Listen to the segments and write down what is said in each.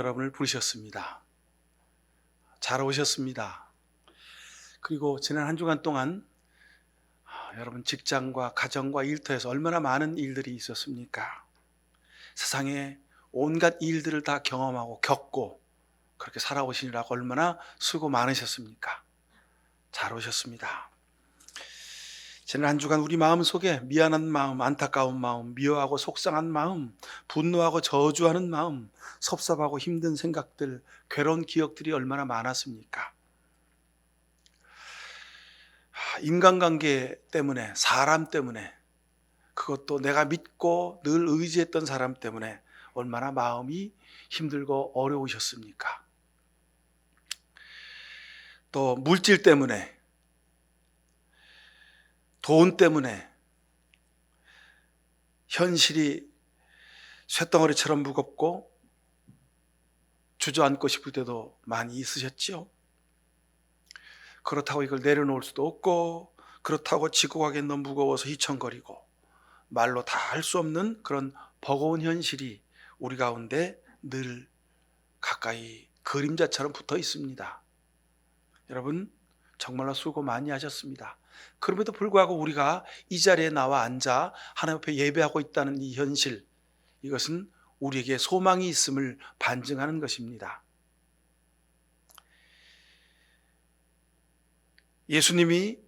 여러분을 부르셨습니다. 잘 오셨습니다. 그리고 지난 한 주간 동안 아, 여러분 직장과 가정과 일터에서 얼마나 많은 일들이 있었습니까? 세상에 온갖 일들을 다 경험하고 겪고 그렇게 살아오시느라고 얼마나 수고 많으셨습니까? 잘 오셨습니다. 지난 한 주간 우리 마음 속에 미안한 마음, 안타까운 마음, 미워하고 속상한 마음, 분노하고 저주하는 마음, 섭섭하고 힘든 생각들, 괴로운 기억들이 얼마나 많았습니까? 하, 인간관계 때문에, 사람 때문에, 그것도 내가 믿고 늘 의지했던 사람 때문에 얼마나 마음이 힘들고 어려우셨습니까? 또 물질 때문에, 돈 때문에, 현실이 쇳덩어리처럼 무겁고 주저앉고 싶을 때도 많이 있으셨지요. 그렇다고 이걸 내려놓을 수도 없고 그렇다고 지고 가기엔 너무 무거워서 휘청거리고 말로 다 할 수 없는 그런 버거운 현실이 우리 가운데 늘 가까이 그림자처럼 붙어 있습니다. 여러분 정말로 수고 많이 하셨습니다. 그럼에도 불구하고 우리가 이 자리에 나와 앉아 하나님 앞에 예배하고 있다는 이 현실 이것은 우리에게 소망이 있음을 반증하는 것입니다. 예수님이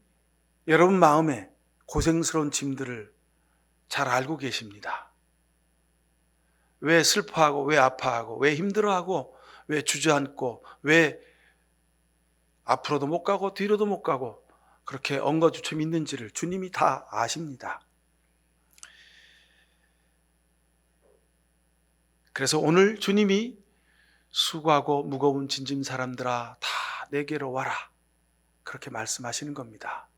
여러분 마음에 고생스러운 짐들을 잘 알고 계십니다. 왜 슬퍼하고, 왜 아파하고, 왜 힘들어하고, 왜 주저앉고, 왜 앞으로도 못 가고, 뒤로도 못 가고, 그렇게 엉거주춤 있는지를 주님이 다 아십니다. 그래서 오늘 주님이 수고하고 무거운 진짐 사람들아 다 내게로 와라. 그렇게 말씀하시는 겁니다.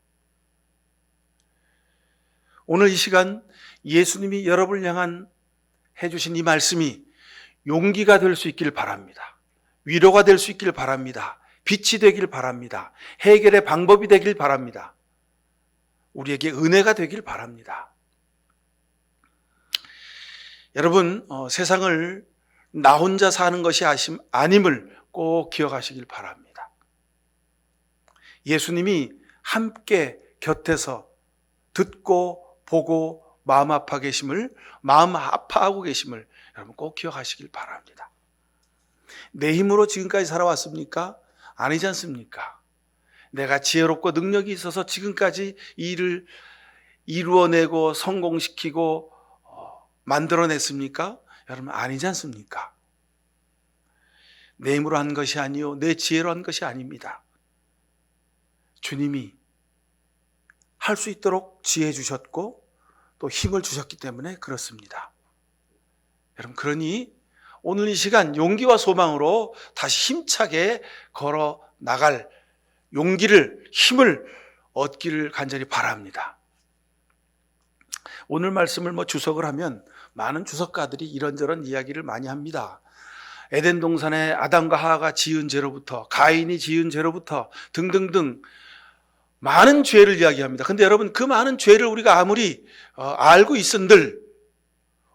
오늘 이 시간 예수님이 여러분을 향한 해주신 이 말씀이 용기가 될 수 있길 바랍니다. 위로가 될 수 있길 바랍니다. 빛이 되길 바랍니다. 해결의 방법이 되길 바랍니다. 우리에게 은혜가 되길 바랍니다. 여러분, 어, 세상을 나 혼자 사는 것이 아심, 아님을 꼭 기억하시길 바랍니다. 예수님이 함께 곁에서 듣고 보고 마음 아파 계심을, 마음 아파하고 계심을 여러분 꼭 기억하시길 바랍니다. 내 힘으로 지금까지 살아왔습니까? 아니지 않습니까? 내가 지혜롭고 능력이 있어서 지금까지 이 일을 이루어내고 성공시키고 어, 만들어냈습니까? 여러분 아니지 않습니까? 내 힘으로 한 것이 아니요 내 지혜로 한 것이 아닙니다. 주님이 할 수 있도록 지혜 주셨고 또 힘을 주셨기 때문에 그렇습니다. 여러분 그러니 오늘 이 시간 용기와 소망으로 다시 힘차게 걸어 나갈 용기를 힘을 얻기를 간절히 바랍니다. 오늘 말씀을 뭐 주석을 하면 많은 주석가들이 이런저런 이야기를 많이 합니다. 에덴 동산에 아담과 하하가 지은 죄로부터 가인이 지은 죄로부터 등등등 많은 죄를 이야기합니다. 근데 여러분 그 많은 죄를 우리가 아무리 어, 알고 있은들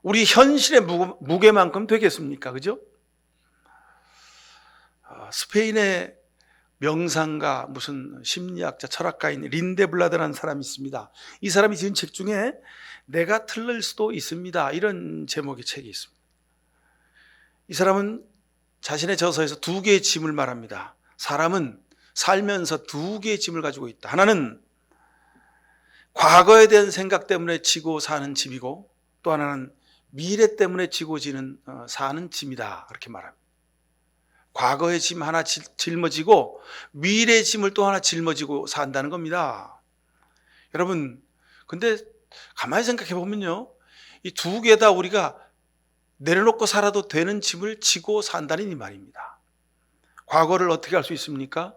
우리 현실의 무게만큼 되겠습니까? 그죠? 어, 스페인의 명상가 무슨 심리학자 철학가인 린데블라드라는 사람이 있습니다. 이 사람이 지은 책 중에 내가 틀릴 수도 있습니다. 이런 제목의 책이 있습니다. 이 사람은 자신의 저서에서 두 개의 짐을 말합니다. 사람은 살면서 두 개의 짐을 가지고 있다. 하나는 과거에 대한 생각 때문에 지고 사는 짐이고 또 하나는 미래 때문에 지고 지는 어, 사는 짐이다. 그렇게 말합니다. 과거의 짐 하나 짊어지고 미래의 짐을 또 하나 짊어지고 산다는 겁니다. 여러분, 근데 가만히 생각해 보면요. 이 두 개 다 우리가 내려놓고 살아도 되는 짐을 지고 산다는 이 말입니다. 과거를 어떻게 할 수 있습니까?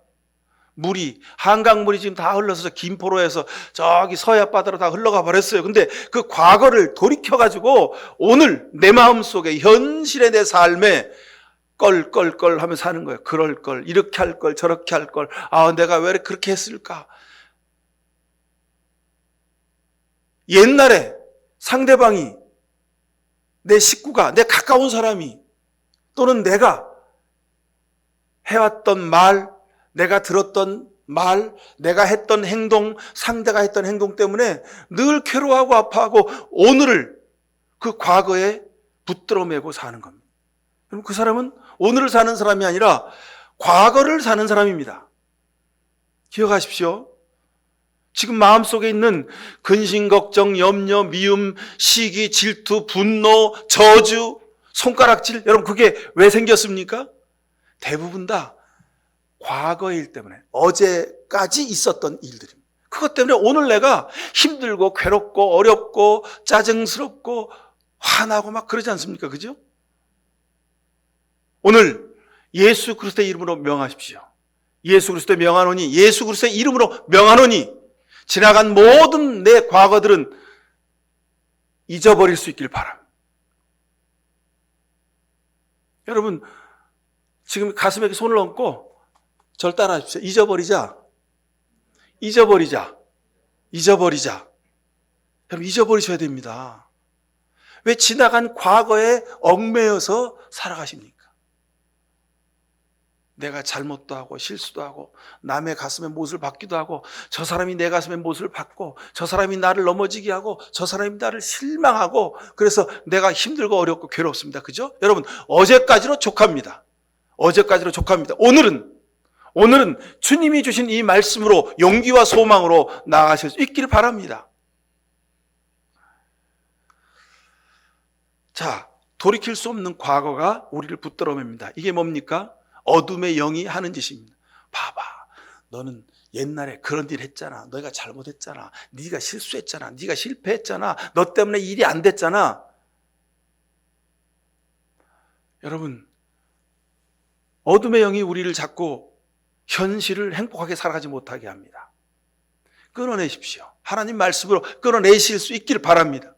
물이 한강물이 지금 다 흘러서 김포로에서 저기 서해 바다로 다 흘러가 버렸어요. 근데 그 과거를 돌이켜 가지고 오늘 내 마음 속에 현실의 내 삶에 껄껄껄 하며 사는 거예요. 그럴 걸, 이렇게 할 걸, 저렇게 할 걸. 아, 내가 왜 그렇게 했을까? 옛날에 상대방이 내 식구가, 내 가까운 사람이 또는 내가 해왔던 말, 내가 들었던 말, 내가 했던 행동, 상대가 했던 행동 때문에 늘 괴로워하고 아파하고 오늘을 그 과거에 붙들어 매고 사는 겁니다. 그럼 그 사람은 오늘을 사는 사람이 아니라 과거를 사는 사람입니다. 기억하십시오. 지금 마음속에 있는 근심, 걱정, 염려, 미움, 시기, 질투, 분노, 저주, 손가락질, 여러분 그게 왜 생겼습니까? 대부분 다 과거의 일 때문에 어제까지 있었던 일들입니다. 그것 때문에 오늘 내가 힘들고 괴롭고 어렵고 짜증스럽고 화나고 막 그러지 않습니까? 그죠? 오늘 예수 그리스도의 이름으로 명하십시오. 예수 그리스도의 명하노니 예수 그리스도의 이름으로 명하노니 지나간 모든 내 과거들은 잊어버릴 수 있길 바랍니다. 여러분 지금 가슴에 손을 얹고 절 따라하십시오. 잊어버리자. 잊어버리자. 잊어버리자. 여러분 잊어버리셔야 됩니다. 왜 지나간 과거에 얽매여서 살아가십니까? 내가 잘못도 하고 실수도 하고 남의 가슴에 못을 박기도 하고 저 사람이 내 가슴에 못을 박고 저 사람이 나를 넘어지게 하고 저 사람이 나를 실망하고 그래서 내가 힘들고 어렵고 괴롭습니다. 그죠? 여러분 어제까지로 족합니다. 어제까지로 족합니다. 오늘은 오늘은 주님이 주신 이 말씀으로 용기와 소망으로 나아가실 수 있기를 바랍니다. 자, 돌이킬 수 없는 과거가 우리를 붙들어 맵니다. 이게 뭡니까? 어둠의 영이 하는 짓입니다. 봐봐. 너는 옛날에 그런 일 했잖아. 너희가 잘못했잖아. 네가 실수했잖아. 네가 실패했잖아. 너 때문에 일이 안 됐잖아. 여러분, 어둠의 영이 우리를 자꾸 현실을 행복하게 살아가지 못하게 합니다. 끊어내십시오. 하나님 말씀으로 끊어내실 수 있기를 바랍니다.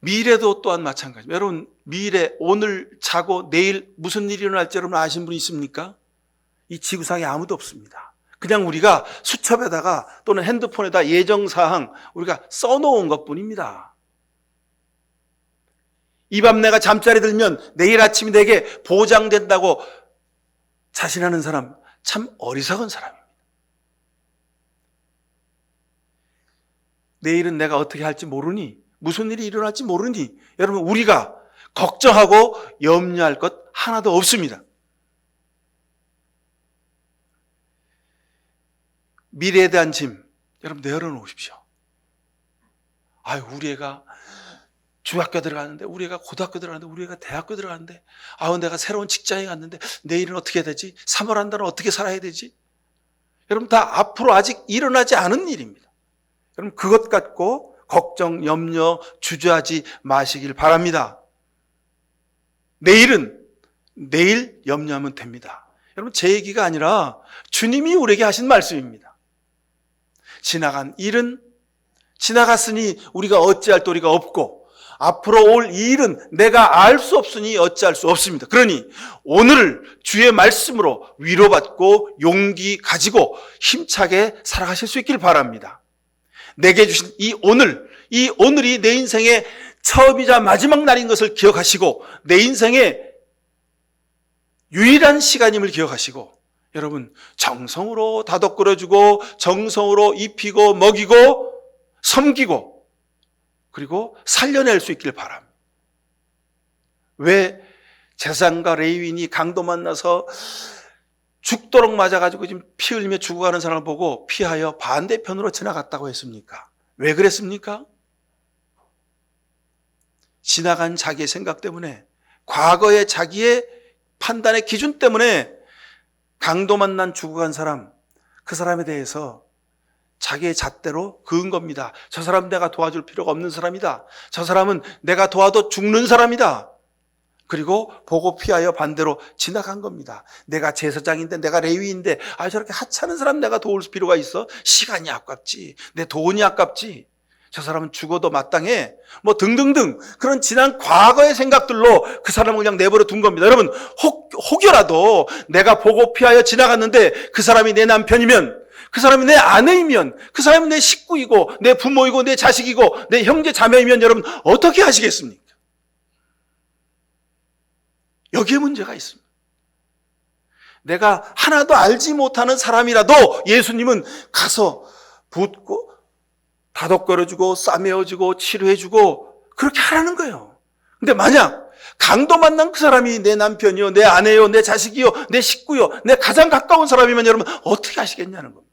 미래도 또한 마찬가지입니다. 여러분, 미래, 오늘 자고 내일 무슨 일이 일어날지 여러분 아시는 분 있습니까? 이 지구상에 아무도 없습니다. 그냥 우리가 수첩에다가 또는 핸드폰에다 예정사항 우리가 써놓은 것 뿐입니다. 이 밤 내가 잠자리 들면 내일 아침이 내게 보장된다고 자신하는 사람 참 어리석은 사람입니다. 내일은 내가 어떻게 할지 모르니 무슨 일이 일어날지 모르니 여러분 우리가 걱정하고 염려할 것 하나도 없습니다. 미래에 대한 짐 여러분 내려놓으십시오. 아유 우리 애가 중학교 들어가는데 우리 애가 고등학교 들어가는데 우리 애가 대학교 들어가는데 아우 내가 새로운 직장에 갔는데 내일은 어떻게 해야 되지? 3월 한 달은 어떻게 살아야 되지? 여러분 다 앞으로 아직 일어나지 않은 일입니다. 여러분 그것 갖고 걱정, 염려, 주저하지 마시길 바랍니다. 내일은 내일 염려하면 됩니다. 여러분 제 얘기가 아니라 주님이 우리에게 하신 말씀입니다. 지나간 일은 지나갔으니 우리가 어찌할 도리가 없고 앞으로 올 일은 내가 알 수 없으니 어찌할 수 없습니다. 그러니 오늘을 주의 말씀으로 위로받고 용기 가지고 힘차게 살아가실 수 있길 바랍니다. 내게 주신 이 오늘, 이 오늘이 내 인생의 처음이자 마지막 날인 것을 기억하시고 내 인생의 유일한 시간임을 기억하시고 여러분 정성으로 다독거려주고 정성으로 입히고 먹이고 섬기고 그리고 살려낼 수 있길 바랍니다. 왜 재산가 레위인이 강도 만나서 죽도록 맞아가지고 지금 피 흘리며 죽어가는 사람을 보고 피하여 반대편으로 지나갔다고 했습니까? 왜 그랬습니까? 지나간 자기의 생각 때문에 과거의 자기의 판단의 기준 때문에 강도 만난 죽어간 사람 그 사람에 대해서 자기의 잣대로 그은 겁니다. 저 사람 내가 도와줄 필요가 없는 사람이다. 저 사람은 내가 도와도 죽는 사람이다. 그리고 보고 피하여 반대로 지나간 겁니다. 내가 제사장인데 내가 레위인데 아 저렇게 하찮은 사람 내가 도울 필요가 있어? 시간이 아깝지. 내 돈이 아깝지. 저 사람은 죽어도 마땅해. 뭐 등등등 그런 지난 과거의 생각들로 그 사람을 그냥 내버려 둔 겁니다. 여러분 혹, 혹여라도 내가 보고 피하여 지나갔는데 그 사람이 내 남편이면 그 사람이 내 아내이면 그 사람이 내 식구이고 내 부모이고 내 자식이고 내 형제 자매이면 여러분 어떻게 하시겠습니까? 여기에 문제가 있습니다. 내가 하나도 알지 못하는 사람이라도 예수님은 가서 붓고 다독거려주고 싸매어주고 치료해주고 그렇게 하라는 거예요. 근데 만약 강도 만난 그 사람이 내 남편이요, 내 아내요, 내 자식이요, 내 식구요, 내 가장 가까운 사람이면 여러분 어떻게 하시겠냐는 겁니다.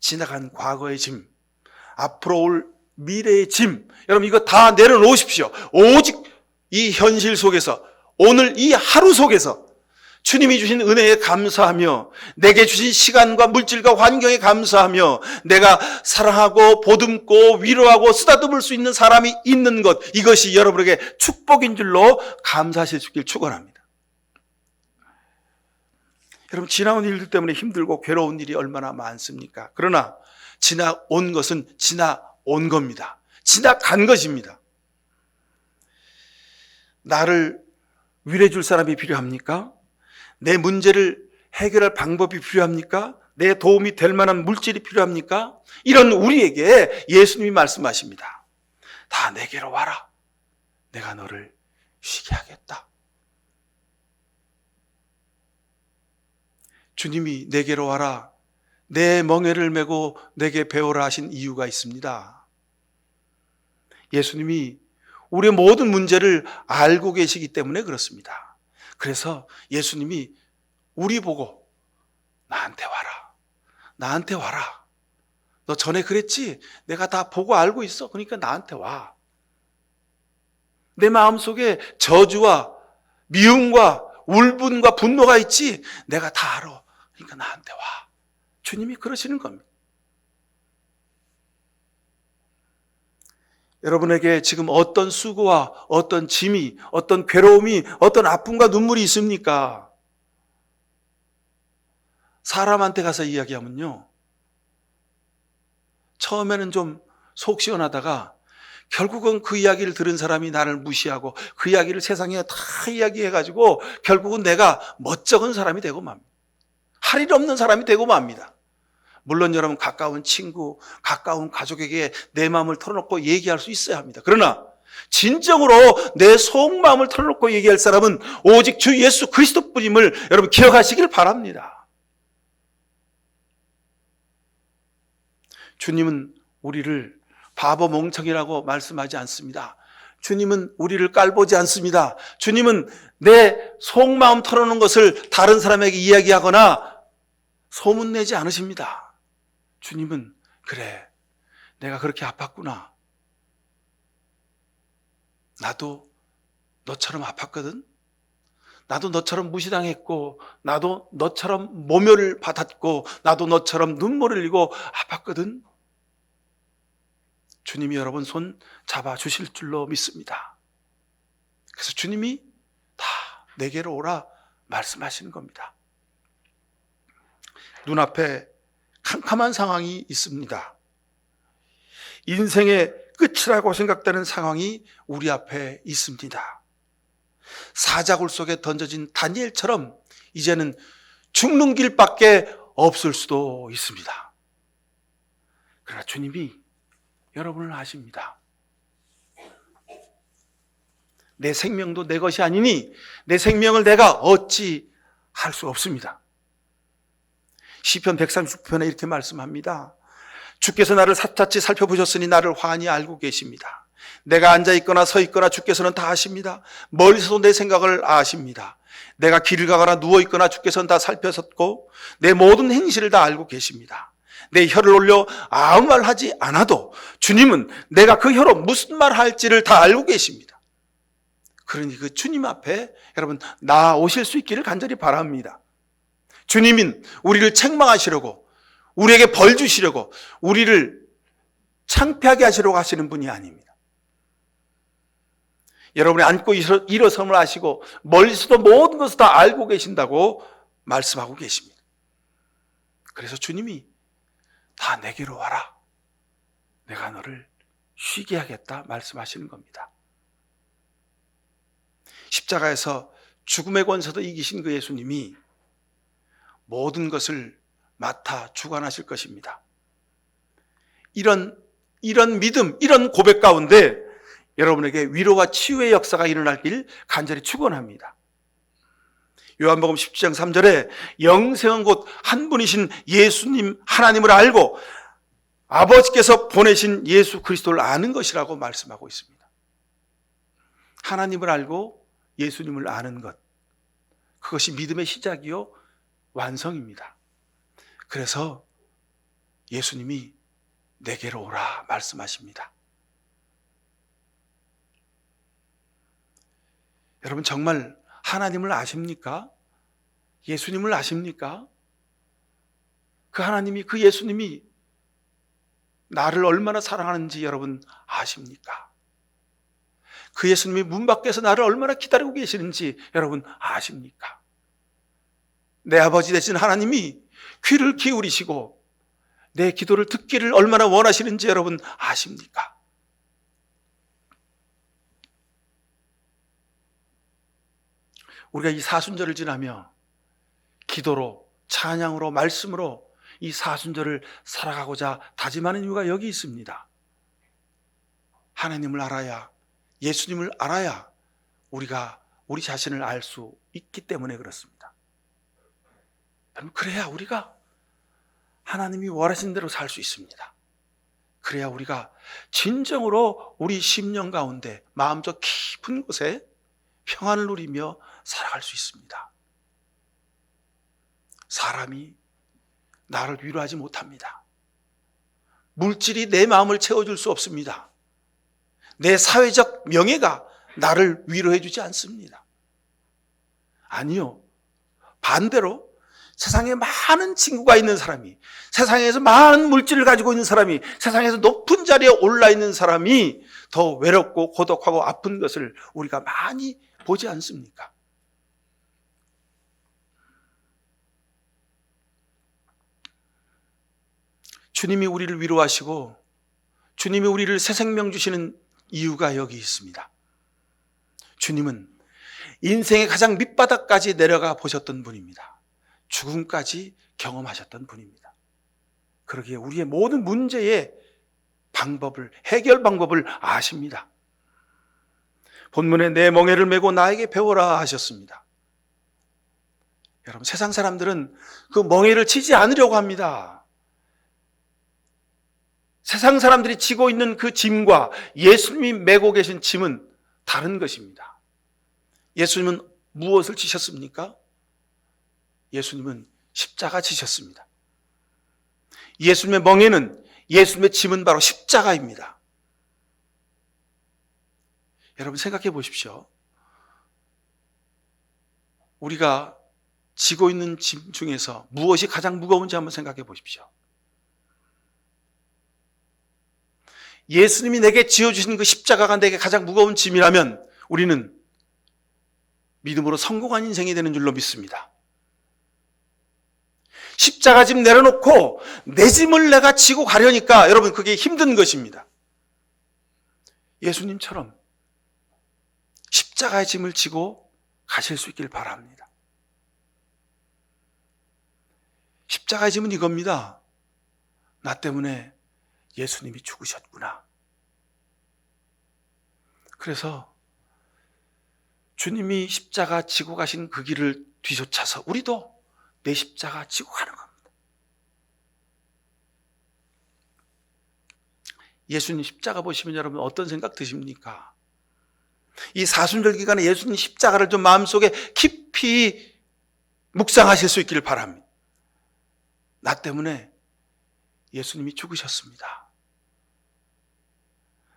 지나간 과거의 짐, 앞으로 올 미래의 짐, 여러분 이거 다 내려놓으십시오. 오직 이 현실 속에서 오늘 이 하루 속에서 주님이 주신 은혜에 감사하며 내게 주신 시간과 물질과 환경에 감사하며 내가 사랑하고 보듬고 위로하고 쓰다듬을 수 있는 사람이 있는 것 이것이 여러분에게 축복인 줄로 감사하실 수 있길 축원합니다. 여러분 지나온 일들 때문에 힘들고 괴로운 일이 얼마나 많습니까? 그러나 지나온 것은 지나온 겁니다. 지나간 것입니다. 나를 위로해 줄 사람이 필요합니까? 내 문제를 해결할 방법이 필요합니까? 내 도움이 될 만한 물질이 필요합니까? 이런 우리에게 예수님이 말씀하십니다. 다 내게로 와라. 내가 너를 쉬게 하겠다. 주님이 내게로 와라. 내 멍에를 메고 내게 배우라 하신 이유가 있습니다. 예수님이 우리의 모든 문제를 알고 계시기 때문에 그렇습니다. 그래서 예수님이 우리 보고 나한테 와라. 나한테 와라. 너 전에 그랬지? 내가 다 보고 알고 있어. 그러니까 나한테 와. 내 마음 속에 저주와 미움과 울분과 분노가 있지? 내가 다 알아. 그러니까 나한테 와. 주님이 그러시는 겁니다. 여러분에게 지금 어떤 수고와 어떤 짐이, 어떤 괴로움이, 어떤 아픔과 눈물이 있습니까? 사람한테 가서 이야기하면요. 처음에는 좀 속 시원하다가 결국은 그 이야기를 들은 사람이 나를 무시하고 그 이야기를 세상에 다 이야기해가지고 결국은 내가 멋쩍은 사람이 되고 맙니다. 할 일 없는 사람이 되고 맙니다. 물론 여러분 가까운 친구, 가까운 가족에게 내 마음을 털어놓고 얘기할 수 있어야 합니다. 그러나 진정으로 내 속마음을 털어놓고 얘기할 사람은 오직 주 예수 그리스도뿐임을 여러분 기억하시길 바랍니다. 주님은 우리를 바보 멍청이라고 말씀하지 않습니다. 주님은 우리를 깔보지 않습니다. 주님은 내 속마음 털어놓은 것을 다른 사람에게 이야기하거나 소문내지 않으십니다. 주님은 그래 내가 그렇게 아팠구나. 나도 너처럼 아팠거든. 나도 너처럼 무시당했고, 나도 너처럼 모멸을 받았고, 나도 너처럼 눈물을 흘리고 아팠거든. 주님이 여러분 손 잡아 주실 줄로 믿습니다. 그래서 주님이 다 내게로 오라 말씀하시는 겁니다. 눈앞에 캄캄한 상황이 있습니다. 인생의 끝이라고 생각되는 상황이 우리 앞에 있습니다. 사자굴 속에 던져진 다니엘처럼 이제는 죽는 길밖에 없을 수도 있습니다. 그러나 주님이 여러분을 아십니다. 내 생명도 내 것이 아니니 내 생명을 내가 어찌 할 수 없습니다. 시편 139편에 이렇게 말씀합니다. 주께서 나를 사타치 살펴보셨으니 나를 환히 알고 계십니다. 내가 앉아 있거나 서 있거나 주께서는 다 아십니다. 멀리서도 내 생각을 아십니다. 내가 길을 가거나 누워 있거나 주께서는 다 살펴섰고 내 모든 행실을 다 알고 계십니다. 내 혀를 올려 아무 말 하지 않아도 주님은 내가 그 혀로 무슨 말 할지를 다 알고 계십니다. 그러니 그 주님 앞에 여러분 나오실 수 있기를 간절히 바랍니다. 주님은 우리를 책망하시려고 우리에게 벌 주시려고 우리를 창피하게 하시려고 하시는 분이 아닙니다. 여러분이 앉고 일어섬을 아시고 멀리서도 모든 것을 다 알고 계신다고 말씀하고 계십니다. 그래서 주님이 다 내게로 와라. 내가 너를 쉬게 하겠다 말씀하시는 겁니다. 십자가에서 죽음의 권세도 이기신 그 예수님이 모든 것을 맡아 주관하실 것입니다. 이런 이런 믿음, 이런 고백 가운데 여러분에게 위로와 치유의 역사가 일어나길 간절히 축원합니다. 요한복음 17장 3절에 영생은 곧 한 분이신 예수님 하나님을 알고 아버지께서 보내신 예수 그리스도를 아는 것이라고 말씀하고 있습니다. 하나님을 알고 예수님을 아는 것. 그것이 믿음의 시작이요 완성입니다. 그래서 예수님이 내게로 오라 말씀하십니다. 여러분 정말 하나님을 아십니까? 예수님을 아십니까? 그 하나님이 그 예수님이 나를 얼마나 사랑하는지 여러분 아십니까? 그 예수님이 문 밖에서 나를 얼마나 기다리고 계시는지 여러분 아십니까? 내 아버지 되신 하나님이 귀를 기울이시고 내 기도를 듣기를 얼마나 원하시는지 여러분 아십니까? 우리가 이 사순절을 지나며 기도로 찬양으로 말씀으로 이 사순절을 살아가고자 다짐하는 이유가 여기 있습니다. 하나님을 알아야 예수님을 알아야 우리가 우리 자신을 알 수 있기 때문에 그렇습니다. 그래야 우리가 하나님이 원하신 대로 살 수 있습니다. 그래야 우리가 진정으로 우리 심령 가운데 마음속 깊은 곳에 평안을 누리며 살아갈 수 있습니다. 사람이 나를 위로하지 못합니다. 물질이 내 마음을 채워줄 수 없습니다. 내 사회적 명예가 나를 위로해 주지 않습니다. 아니요. 반대로 세상에 많은 친구가 있는 사람이, 세상에서 많은 물질을 가지고 있는 사람이, 세상에서 높은 자리에 올라 있는 사람이 더 외롭고 고독하고 아픈 것을 우리가 많이 보지 않습니까? 주님이 우리를 위로하시고 주님이 우리를 새 생명 주시는 이유가 여기 있습니다. 주님은 인생의 가장 밑바닥까지 내려가 보셨던 분입니다. 죽음까지 경험하셨던 분입니다. 그러기에 우리의 모든 문제의 방법을, 해결 방법을 아십니다. 본문에 내 멍에를 메고 나에게 배워라 하셨습니다. 여러분, 세상 사람들은 그 멍에를 치지 않으려고 합니다. 세상 사람들이 지고 있는 그 짐과 예수님이 메고 계신 짐은 다른 것입니다. 예수님은 무엇을 지셨습니까? 예수님은 십자가 지셨습니다. 예수님의 멍에는 예수님의 짐은 바로 십자가입니다. 여러분 생각해 보십시오. 우리가 지고 있는 짐 중에서 무엇이 가장 무거운지 한번 생각해 보십시오. 예수님이 내게 지어주신 그 십자가가 내게 가장 무거운 짐이라면 우리는 믿음으로 성공한 인생이 되는 줄로 믿습니다. 십자가 짐 내려놓고 내 짐을 내가 지고 가려니까 여러분 그게 힘든 것입니다. 예수님처럼 십자가의 짐을 지고 가실 수 있길 바랍니다. 십자가의 짐은 이겁니다. 나 때문에 예수님이 죽으셨구나. 그래서 주님이 십자가 지고 가신 그 길을 뒤쫓아서 우리도 내 십자가 지고 가는 겁니다. 예수님 십자가 보시면 여러분 어떤 생각 드십니까? 이 사순절 기간에 예수님 십자가를 좀 마음속에 깊이 묵상하실 수 있기를 바랍니다. 나 때문에 예수님이 죽으셨습니다.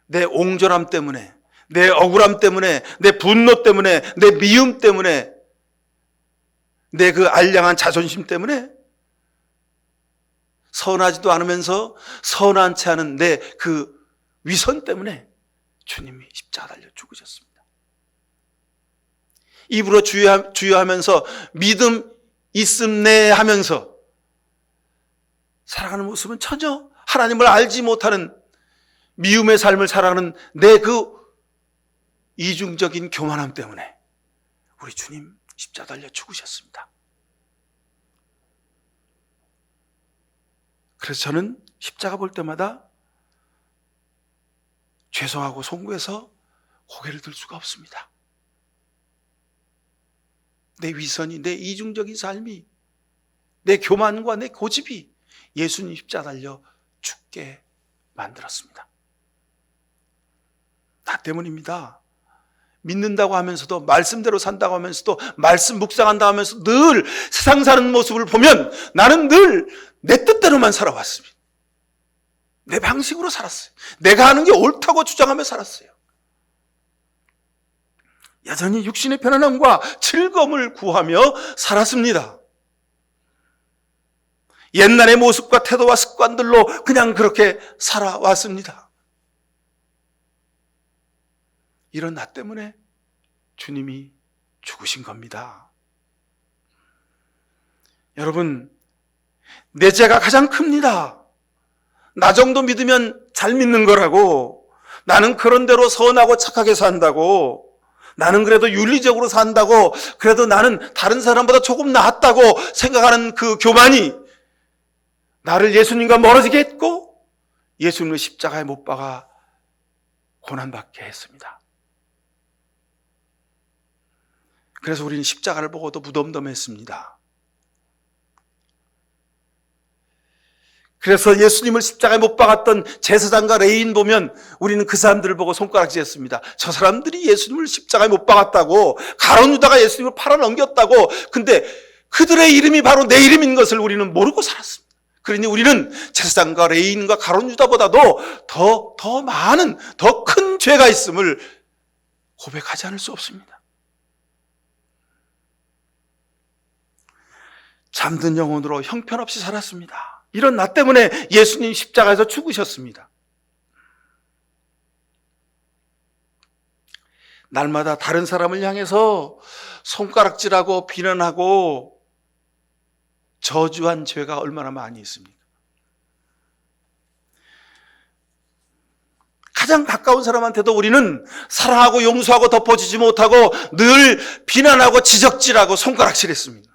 내 옹졸함 때문에, 내 억울함 때문에, 내 분노 때문에, 내 미움 때문에, 내 그 알량한 자존심 때문에, 선하지도 않으면서 선한 채 하는 내 그 위선 때문에 주님이 십자가 달려 죽으셨습니다. 입으로 주여 하면서 믿음 있음내 하면서 살아가는 모습은 전혀 하나님을 알지 못하는 미움의 삶을 살아가는 내 그 이중적인 교만함 때문에 우리 주님 십자 달려 죽으셨습니다. 그래서 저는 십자가 볼 때마다 죄송하고 송구해서 고개를 들 수가 없습니다. 내 위선이, 내 이중적인 삶이, 내 교만과 내 고집이 예수님 십자 달려 죽게 만들었습니다. 나 때문입니다. 믿는다고 하면서도 말씀대로 산다고 하면서도 말씀 묵상한다고 하면서 늘 세상 사는 모습을 보면 나는 늘 내 뜻대로만 살아왔습니다. 내 방식으로 살았어요. 내가 하는 게 옳다고 주장하며 살았어요. 여전히 육신의 편안함과 즐거움을 구하며 살았습니다. 옛날의 모습과 태도와 습관들로 그냥 그렇게 살아왔습니다. 이런 나 때문에 주님이 죽으신 겁니다. 여러분, 내 죄가 가장 큽니다. 나 정도 믿으면 잘 믿는 거라고. 나는 그런 대로 선하고 착하게 산다고. 나는 그래도 윤리적으로 산다고. 그래도 나는 다른 사람보다 조금 낫다고 생각하는 그 교만이 나를 예수님과 멀어지게 했고 예수님을 십자가에 못 박아 고난받게 했습니다. 그래서 우리는 십자가를 보고도 무덤덤했습니다. 그래서 예수님을 십자가에 못 박았던 제사장과 레인 보면 우리는 그 사람들을 보고 손가락질했습니다. 저 사람들이 예수님을 십자가에 못 박았다고 가론 유다가 예수님을 팔아 넘겼다고 근데 그들의 이름이 바로 내 이름인 것을 우리는 모르고 살았습니다. 그러니 우리는 제사장과 레인과 가론 유다보다도 더, 더 많은, 더 큰 죄가 있음을 고백하지 않을 수 없습니다. 잠든 영혼으로 형편없이 살았습니다. 이런 나 때문에 예수님 십자가에서 죽으셨습니다. 날마다 다른 사람을 향해서 손가락질하고 비난하고 저주한 죄가 얼마나 많이 있습니까? 가장 가까운 사람한테도 우리는 사랑하고 용서하고 덮어주지 못하고 늘 비난하고 지적질하고 손가락질했습니다.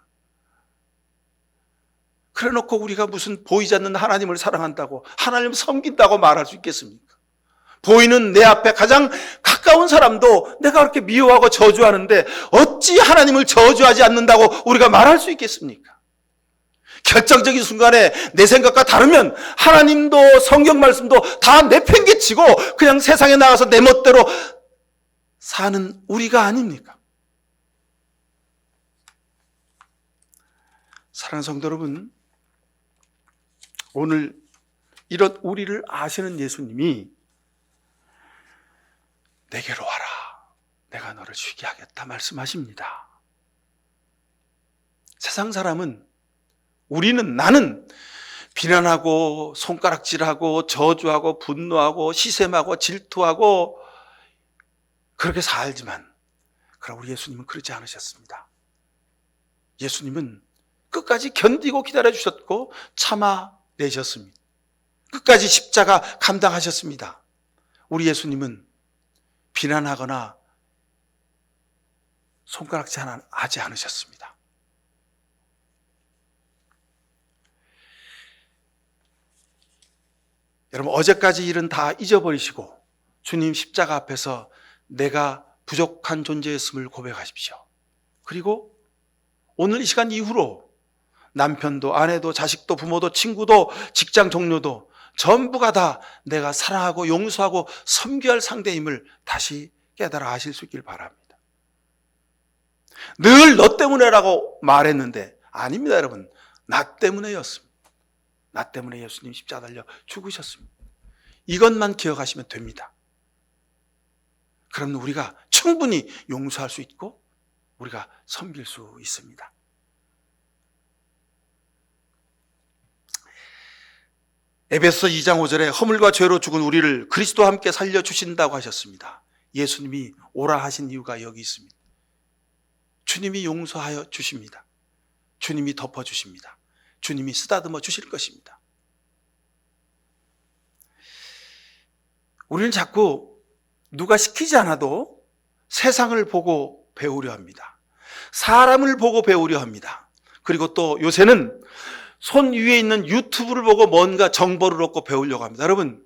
그래 놓고 우리가 무슨 보이지 않는 하나님을 사랑한다고 하나님을 섬긴다고 말할 수 있겠습니까? 보이는 내 앞에 가장 가까운 사람도 내가 그렇게 미워하고 저주하는데 어찌 하나님을 저주하지 않는다고 우리가 말할 수 있겠습니까? 결정적인 순간에 내 생각과 다르면 하나님도 성경 말씀도 다 내팽개치고 그냥 세상에 나가서 내 멋대로 사는 우리가 아닙니까? 사랑하는 성도 여러분, 오늘 이런 우리를 아시는 예수님이 내게로 와라. 내가 너를 쉬게 하겠다 말씀하십니다. 세상 사람은 우리는 나는 비난하고 손가락질하고 저주하고 분노하고 시샘하고 질투하고 그렇게 살지만 그러나 우리 예수님은 그러지 않으셨습니다. 예수님은 끝까지 견디고 기다려 주셨고 참아 내셨습니다. 끝까지 십자가 감당하셨습니다. 우리 예수님은 비난하거나 손가락질 하지 않으셨습니다. 여러분 어제까지 일은 다 잊어버리시고 주님 십자가 앞에서 내가 부족한 존재였음을 고백하십시오. 그리고 오늘 이 시간 이후로 남편도 아내도 자식도 부모도 친구도 직장 동료도 전부가 다 내가 사랑하고 용서하고 섬겨할 상대임을 다시 깨달아 하실 수 있길 바랍니다. 늘 너 때문에라고 말했는데 아닙니다, 여러분. 나 때문에였습니다. 나 때문에 예수님 십자가 달려 죽으셨습니다. 이것만 기억하시면 됩니다. 그럼 우리가 충분히 용서할 수 있고 우리가 섬길 수 있습니다. 에베소 2장 5절에 허물과 죄로 죽은 우리를 그리스도와 함께 살려 주신다고 하셨습니다. 예수님이 오라 하신 이유가 여기 있습니다. 주님이 용서하여 주십니다. 주님이 덮어 주십니다. 주님이 쓰다듬어 주실 것입니다. 우리는 자꾸 누가 시키지 않아도 세상을 보고 배우려 합니다. 사람을 보고 배우려 합니다. 그리고 또 요새는 손 위에 있는 유튜브를 보고 뭔가 정보를 얻고 배우려고 합니다. 여러분,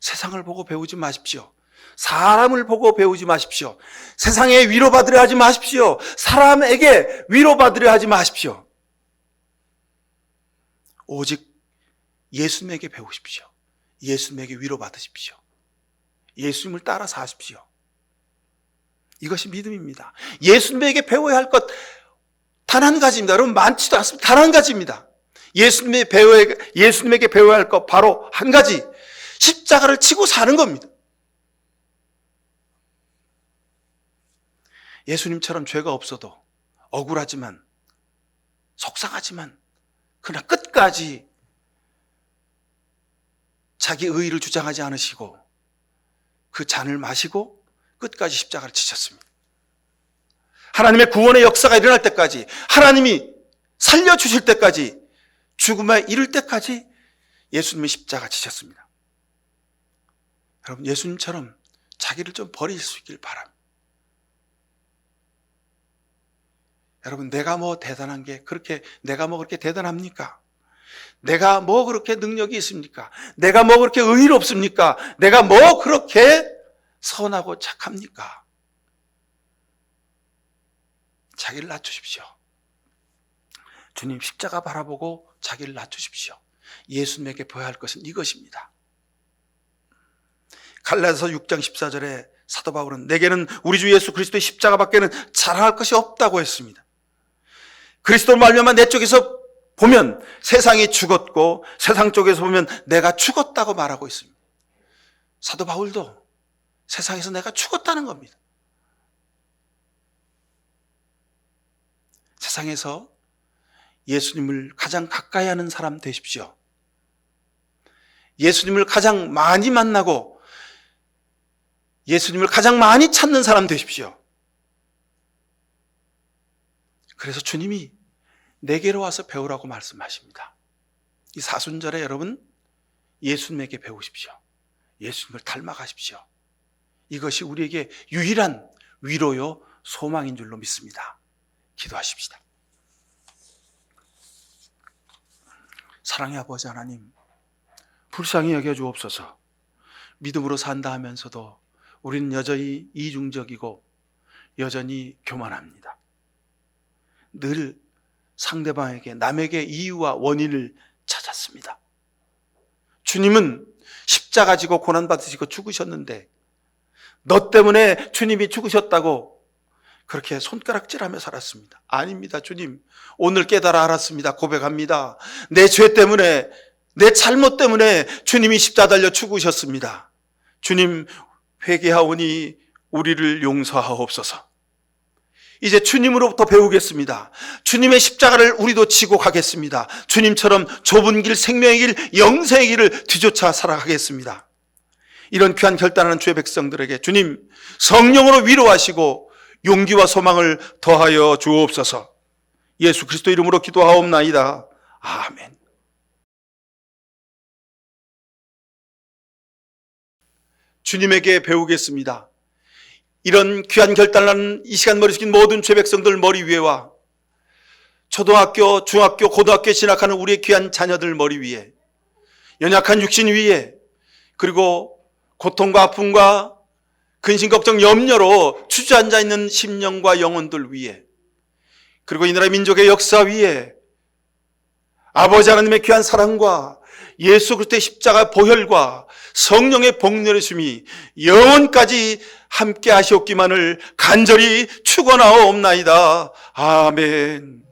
세상을 보고 배우지 마십시오. 사람을 보고 배우지 마십시오. 세상에 위로받으려 하지 마십시오. 사람에게 위로받으려 하지 마십시오. 오직 예수님에게 배우십시오. 예수님에게 위로받으십시오. 예수님을 따라 사십시오. 이것이 믿음입니다. 예수님에게 배워야 할 것 단 한 가지입니다. 여러분 많지도 않습니다. 단 한 가지입니다. 예수님의 배워야, 예수님에게 배워야 할 것 바로 한 가지. 십자가를 치고 사는 겁니다. 예수님처럼 죄가 없어도 억울하지만 속상하지만 그러나 끝까지 자기 의의를 주장하지 않으시고 그 잔을 마시고 끝까지 십자가를 치셨습니다. 하나님의 구원의 역사가 일어날 때까지 하나님이 살려주실 때까지 죽음에 이를 때까지 예수님의 십자가 지셨습니다. 여러분 예수님처럼 자기를 좀 버릴 수 있길 바랍니다. 여러분 내가 뭐 대단한 게 그렇게 내가 뭐 그렇게 대단합니까? 내가 뭐 그렇게 능력이 있습니까? 내가 뭐 그렇게 의롭습니까? 내가 뭐 그렇게 선하고 착합니까? 자기를 낮추십시오. 주님 십자가 바라보고 자기를 낮추십시오. 예수님에게 보여야 할 것은 이것입니다. 갈라서 6장 14절에 사도 바울은 내게는 우리 주 예수 그리스도의 십자가밖에는 자랑할 것이 없다고 했습니다. 그리스도를 말미암아 내 쪽에서 보면 세상이 죽었고 세상 쪽에서 보면 내가 죽었다고 말하고 있습니다. 사도 바울도 세상에서 내가 죽었다는 겁니다. 세상에서 예수님을 가장 가까이 하는 사람 되십시오. 예수님을 가장 많이 만나고 예수님을 가장 많이 찾는 사람 되십시오. 그래서 주님이 내게로 와서 배우라고 말씀하십니다. 이 사순절에 여러분 예수님에게 배우십시오. 예수님을 닮아가십시오. 이것이 우리에게 유일한 위로요 소망인 줄로 믿습니다. 기도하십시다. 사랑의 아버지 하나님, 불쌍히 여겨 주옵소서. 믿음으로 산다 하면서도 우리는 여전히 이중적이고 여전히 교만합니다. 늘 상대방에게 남에게 이유와 원인을 찾았습니다. 주님은 십자가 지고 고난 받으시고 죽으셨는데 너 때문에 주님이 죽으셨다고 그렇게 손가락질하며 살았습니다. 아닙니다, 주님. 오늘 깨달아 알았습니다. 고백합니다. 내 죄 때문에 내 잘못 때문에 주님이 십자 달려 죽으셨습니다. 주님 회개하오니 우리를 용서하옵소서. 이제 주님으로부터 배우겠습니다. 주님의 십자가를 우리도 지고 가겠습니다. 주님처럼 좁은 길, 생명의 길, 영생의 길을 뒤쫓아 살아가겠습니다. 이런 귀한 결단하는 주의 백성들에게 주님 성령으로 위로하시고 용기와 소망을 더하여 주옵소서. 예수 그리스도 이름으로 기도하옵나이다. 아멘. 주님에게 배우겠습니다. 이런 귀한 결단을 이 시간 머리 숙인 모든 죄 백성들 머리 위에와 초등학교, 중학교, 고등학교에 진학하는 우리의 귀한 자녀들 머리 위에 연약한 육신 위에 그리고 고통과 아픔과 근심 걱정 염려로 주저앉아 있는 심령과 영혼들 위에 그리고 이 나라 민족의 역사 위에 아버지 하나님의 귀한 사랑과 예수 그리스도의 십자가 보혈과 성령의 복렬하심이 영원까지 함께 하시옵기만을 간절히 축원하옵나이다. 아멘.